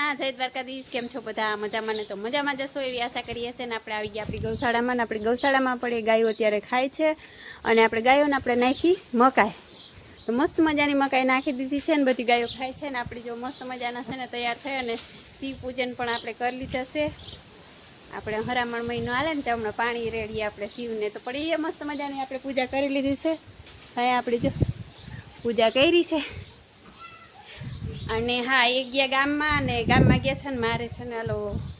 કૃષ્ણ જય દ્વારકાધીશ. કેમ છો બધા? મજામાં ને તો મજામાં જશો એવી આશા કરીએ છીએ ને આપણે આવી ગયા આપણી ગૌશાળામાં ને આપણી ગૌશાળામાં આપણે ગાયો અત્યારે ખાય છે અને આપણે ગાયોને આપણે નાખી મકાઈ. તો મસ્ત મજાની મકાઈ નાખી દીધી છે ને બધી ગાયો ખાય છે ને આપણી જો મસ્ત મજાના છે ને તૈયાર થઈ અને શિવ પૂજન પણ આપણે કરી લીધા આપણે હરામણ મહિનો હાલે ને તો હમણાં પાણી રેડીએ આપણે શિવને. તો પણ એ મસ્ત મજાની આપણે પૂજા કરી લીધી છે. હવે આપણે જો પૂજા કરી છે. અને હા એ ગયા ગામમાં અને ગામમાં ગયા છે ને મારે છે ને હાલો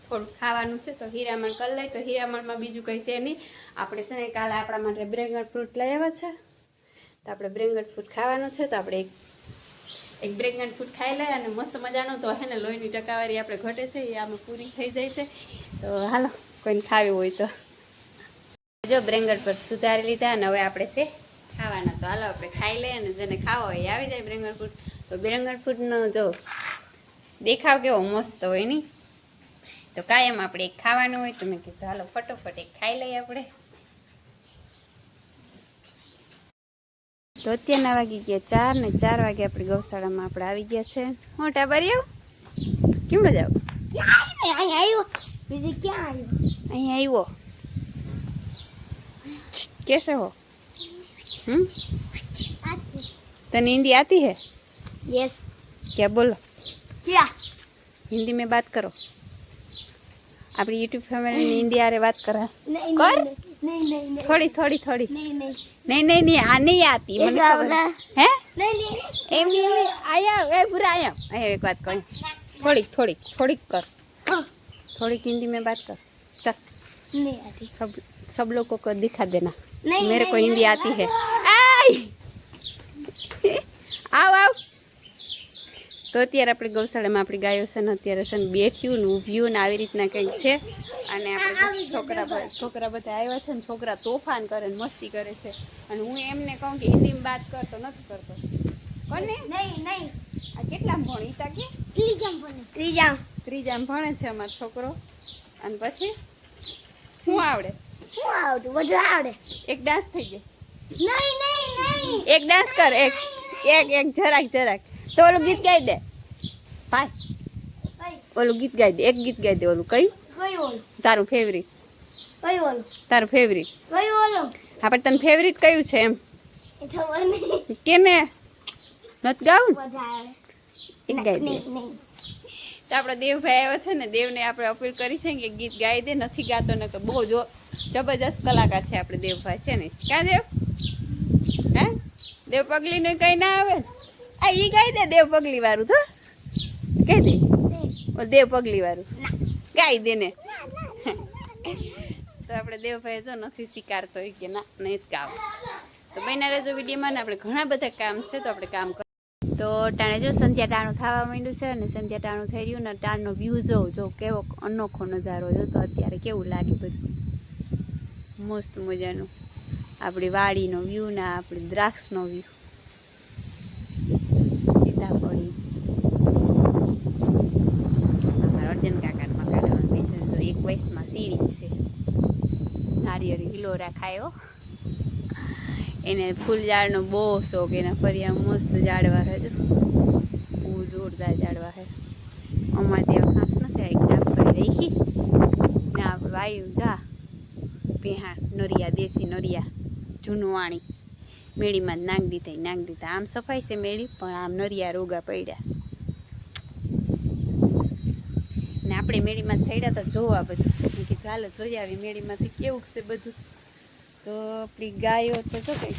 થોડું ખાવાનું છે, તો હીરામણ કરી લઈ. તો હીરામણમાં બીજું કંઈ છે નહીં. આપણે છે ને કાલે આપણા માટે બ્રેંગણ ફ્રૂટ લઈ આવ્યા છે. તો આપણે બ્રેંગણ ફ્રૂટ ખાવાનું છે, તો આપણે એક એક બ્રેંગણ ફ્રૂટ ખાઈ લઈએ અને મસ્ત મજાનું. તો હે ને લોહીની ટકાવારી આપણે ઘટે છે, એ આમાં પૂરી થઈ જાય છે. તો હાલો, કોઈને ખાવી હોય તો. જો બ્રેંગણ પર સુધારી લીધા અને હવે આપણે છે ખાવાના. તો હાલો, આપણે ખાઈ લઈએ અને જેને ખાવા હોય એ આવી જાય બ્રેંગણ ફ્રૂટ. તો બેરંગણ ફૂડનો જો દેખાવ કેવો મસ્ત હોય નહીં તો કાયમ આપણે ખાવાનું હોય તો મેં કીધું, હાલો, ફટોફટ એક ખાઈ લઈએ આપણે. તો અત્યારના વાગી ગયા ચાર ને ચાર વાગે આપણે ગૌશાળામાં આપણે આવી ગયા છે. હું ટાબરી આવું? કેમનો જાવ? અહીં આવ્યો. બીજે ક્યાં આવ્યો અહીં આવ્યો કેસે હો? હમ? તને ઈંડી આતી હે? યસ क्या बोलो ક્યાં हिंदी में बात करो આપણી યુટ્યુબ ફેમિલીની હિન્દી આરે વાત કરા નહીં કર. નહીં નહીં નહીં થોડી થોડી થોડી નહીં નહીં નહીં નહીં નહીં આ નહીં આતી મને ऐसा ખબર बोला। હે નહીં નહીં એમ નહીં એમ નહીં. આયા એ પૂરા આયા આયા એક વાત કહી થોડીક થોડીક થોડીક કર हाँ, થોડીક हिंदी में बात कर चल नहीं आती सब सब लोगों को दिखा देना नहीं मेरे को नहीं, हिंदी नहीं, आती है आय આવ આવ તો અત્યારે આપણે ગૌશાળામાં આપણી ગાયો છે ને અત્યારે છે ને બેઠ્યું ને ઊભ્યું ને આવી રીતના કંઈક છે. અને આપણે છોકરા બધા છોકરા બધા આવ્યા છે ને છોકરા તોફાન કરે ને મસ્તી કરે છે. અને હું એમને કહું કે હિન્દીમાં વાત કરતો નથી કરતો. કોને? નહીં નહીં. આ કેટલામ ભણ ઈતા કે? ત્રીજામ ભણે. ત્રીજામ. ત્રીજામ ભણે છે અમારો છોકરો. અને પછી? શું આવડે? શું આવડે? બધું આવડે. એક ડાન્સ થઈ ગયો. નહીં નહીં નહીં. એક ડાન્સ કર એક એક એક જરાક જરાક. તો ઓલું ગીત ગાઈ દે. ભાઈ. ઓલું ગીત ગાઈ દે. એક ગીત ગાઈ દે ઓલું. કયું? કઈ તારું ફેવરિટ તારું ફેવરિટ હા પણ તને ફેવરિટ કયું છે એમ? કેમે નથી ગાવું? એક ગાઈ દે. તો આપણો દેવભાઈ આવ્યો છે ને દેવને આપણે અપીલ કરી છે કે ગીત ગાઈ દે નથી ગાતો ને તો બહુ જો જબરજસ્ત કલાકાર છે આપણે દેવભાઈ છે ને? ક્યાં દેવ? હે? દેવ પગલી કંઈ કઈ ના આવે? આ ઈ ગાઈ દે દેવ પગલી વાળું તો? કહી દે. દેવ પગલી વાળું. ગાઈ દે ને. તો આપણે દેવભાઈ જો નથી સ્વીકારતો કે ના નહીં જ ગાવ. તો બહેના રહેજો વિડીયોમાં ને આપણે ઘણા બધા કામ છે તો આપણે કામ કર તો ટાણે જો સંધ્યા ટાણું થવા માંડ્યું છે અને સંધ્યા ટાણું થઈ રહ્યું ને ટાણનો વ્યૂ જો જો કેવો અનોખો નજારો જો તો અત્યારે કેવું લાગે બધું? મસ્ત મજાનું. આપણી વાડીનો વ્યૂ ને આપણી દ્રાક્ષનો વ્યૂ સીતાફળી અમારા અર્જન કાકાના મકાનમાં બીજું તો એક વયસમાં સીડી છે નારિયેળી હિલોરા ખાયો એને ફૂલ ઝાડનો બહુ શોખ, એના ફરિયા મસ્ત ઝાડવા હે. બહુ જોરદાર ઝાડવા હે. અમારે ત્યાં ખાસ નથી આવી જાપ કરી રાખી ને વાયુ જા. પેહા નરિયા, દેશી નરિયા, જૂનું વાણી. મેળીમાં નાંગ દીધા નાંગ દીધા. આમ સફાઈ છે મેળી, પણ આમ નરિયા રોગા પડ્યા. ને આપણે મેળીમાં છેડ્યા તો જોવા બધું. કીધું હાલો જોઈ આવી મેળીમાંથી કેવું છે બધું. તો આપણી ગાયો તો જો કંઈ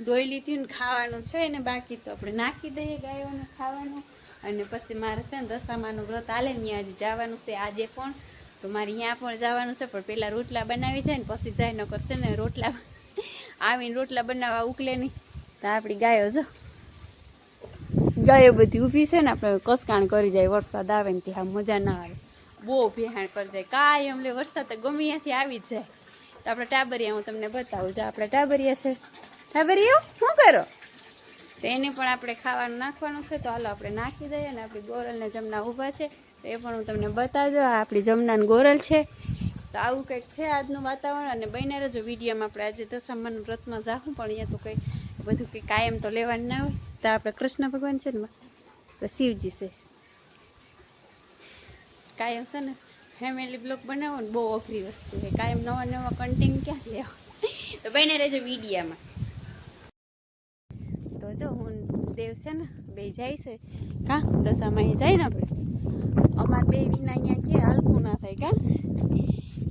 દોઈ લીધી ને ખાવાનું છે ને બાકી તો આપણે નાખી દઈએ ગાયોને ખાવાનું. અને પછી મારે છે ને દશામાનું વ્રત હાલે ને આજે જવાનું છે આજે પણ. તો મારે ત્યાં પણ જવાનું છે, પણ પહેલાં રોટલા બનાવી જાય ને પછી જાય ન કરશે ને રોટલા આવીને રોટલા બનાવવા ઉકલે નહીં. તો આપણી ગાયો જો, ગાયો બધી ઊભી છે ને, આપણે કસકાણ કરી જાય, વરસાદ આવે ને ત્યાં મજા ના આવે. બહુ ભેહાણ કરી જાય. કાંઈ અમને વરસાદ તો ગમે ત્યાંથી આવી જ જાય. તો આપણે ટાબરિયા હું તમને બતાવું. જો આપણે ટાબરિયા છે. ટાબરિયા, શું કરો? તો એને પણ આપણે ખાવાનું નાખવાનું છે. તો હાલો આપણે નાખી દઈએ અને આપણી ગોરલને જમના ઊભા છે. તો એ પણ હું તમને બતાવજો. આ આપણી જમનાન ગોરલ છે. તો આવું કંઈક છે આજનું વાતાવરણ. અને બને રજો વિડીયોમાં આપણે આજે દશામાન વ્રતમાં જાઉં પણ અહીંયા તો કંઈ બધું કંઈ કાયમ તો લેવાનું ના હોય. તો આપણે કૃષ્ણ ભગવાન છે ને તો શિવજી છે. કાયમ છે ને ફેમિલી બ્લોગ બનાવો ને બહુ અઘરી વસ્તુ છે. કાયમ નવા નવા કન્ટેન્ટ ક્યાં લેવા? તો બને રહેજો વિડીયામાં તો જો હું દેવ છે ને બે જાય છે. કા? દશામાં એ જાય ને આપણે? અમાર બે વિના અહીંયા કે હાલતું ના થાય કા?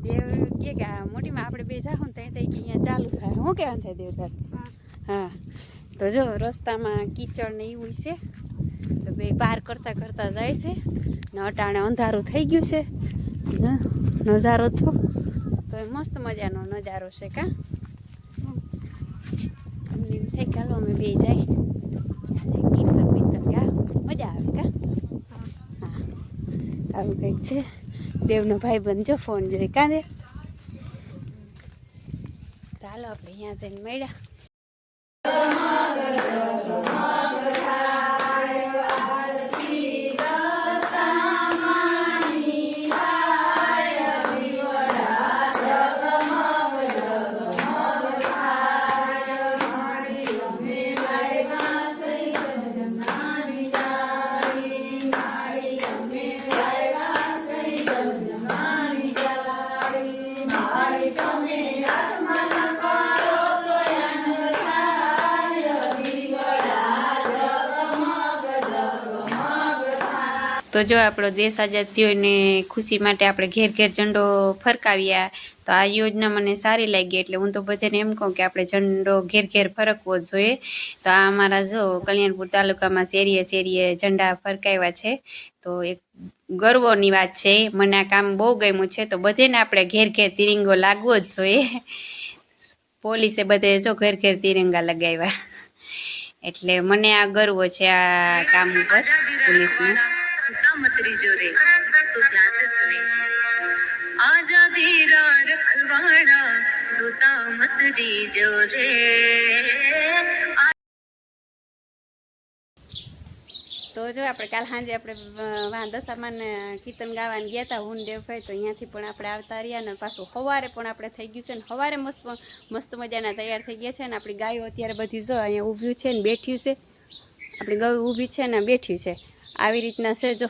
દેવ કે કે મોટીમાં આપણે બે જાઓ ને ત્યાં ત્યાં કે અહીંયા ચાલુ થાય. શું કહેવાનું થાય દેવ તાર હા. તો જો રસ્તામાં કીચડ ને એવું છે. તો બે પાર કરતાં કરતાં જાય છે. ને અટાણે અંધારું થઈ ગયું છે. નજારો છો. તો એ મસ્ત મજાનો નજારો છે કા? અમને એમ થાય ચાલો અમે બે જાય. કીર્તન બીર્તન ગા મજા આવે કા? હા. આવું કંઈક છે. દેવનો ભાઈ બનજો ફોન જોઈ કાં દે ચાલો આપણે અહીંયા જઈને મળ્યા. તો જો આપણો દેશ આઝાદ થયો અને ખુશી માટે આપણે ઘેર ઘેર ઝંડો ફરકાવ્યા, તો આ યોજના મને સારી લાગી. એટલે હું તો બધાને એમ કહું કે આપણે ઝંડો ઘેર ઘેર ફરકવો જોઈએ. તો આ અમારા જો કલ્યાણપુર તાલુકામાં શેરીએ શેરીએ ઝંડા ફરકાવ્યા છે. તો એક ગર્વની વાત છે, મને આ કામ બહુ ગમ્યું છે, તો બધેને આપણે ઘેર ઘેર તિરંગો લાગવો જ જોઈએ. પોલીસે બધે જો ઘેર ઘેર તિરંગા લગાવ્યા. એટલે મને આ ગર્વ છે આ કામ ઉપર, પોલીસનું. सुता मत रिजोरे तो ध्यान से सुने आजादी रा रखवाड़ा सुता मत रिजोरे તો જો આપણે કાલ સાંજે આપણે વાં દશામાન કીર્તન ગાવાનું ગયા હતા હું ને દેવભાઈ તો અહીંયાથી પણ આપણે આવતા રહ્યા ને પાછું સવારે પણ આપણે થઈ ગયું છે ને સવારે મસ્ત મસ્ત મજાના તૈયાર થઈ ગયા છે ને આપણી ગાયો અત્યારે બધી જો અહીંયા ઊભ્યું છે ને બેઠ્યું છે આપણી ગાયો ઊભી છે ને બેઠ્યું છે આવી રીતના છે જો.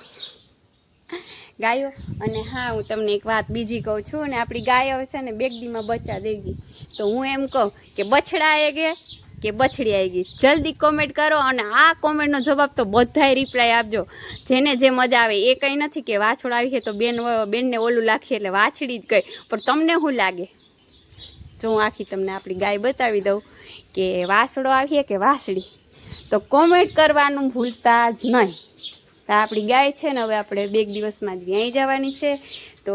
ગાયો, અને હા, હું તમને એક વાત બીજી કહું છું, અને આપણી ગાયો છે ને, બેગદીમાં બચ્ચા દઈ ગઈ તો હું એમ કહું કે બછડા આવી ગયા કે બછડી આવી ગઈ. જલ્દી કોમેન્ટ કરો, અને આ કોમેન્ટનો જવાબ તો બધાય રિપ્લાય આપજો. જેને જે મજા આવે, એ કંઈ નથી કે વાછોડ આવી છે તો બેન, બેનને ઓલું લાગશે એટલે વાછડી જ કહી પણ તમને શું લાગે? જો હું આખી તમને આપણી ગાય બતાવી દઉં કે વાસડો આવીએ કે વાસળી તો કોમેન્ટ કરવાનું ભૂલતા જ નહીં. તો આપણી ગાય છે ને, હવે આપણે બે દિવસમાં જ વ્યાઈ જવાની છે. તો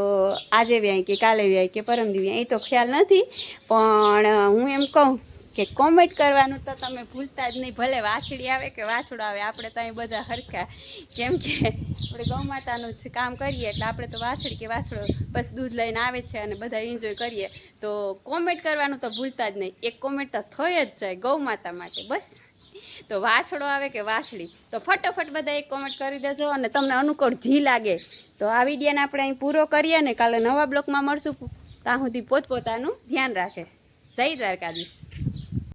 આજે વ્યાય કે કાલે વ્યાય કે પરમદી વ્યાય એ તો ખ્યાલ નથી. પણ હું એમ કહું કે કોમેન્ટ કરવાનું તો તમે ભૂલતા જ નહીં. ભલે વાછડી આવે કે વાછડો આવે, આપણે તો અહીં બધા હરખા. કેમ કે આપણે ગૌ માતાનું જ કામ કરીએ એટલે આપણે તો વાછડી કે વાછડો બસ દૂધ લઈને આવે છે અને બધા એન્જોય કરીએ. તો કોમેન્ટ કરવાનું તો ભૂલતા જ નહીં. એક કોમેન્ટ તો થઈ જ જાય ગૌ માતા માટે. બસ. તો વાછડો આવે કે વાછડી? તો ફટાફટ બધા એક કોમેન્ટ કરી દેજો અને તમને અનુકૂળ જી લાગે. તો આ વિડીયોને આપણે અહીં પૂરો કરીએ ને કાલે નવા બ્લોકમાં મળશું. ત્યાં સુધી પોતપોતાનું ધ્યાન રાખે. જય દ્વારકાધીશ.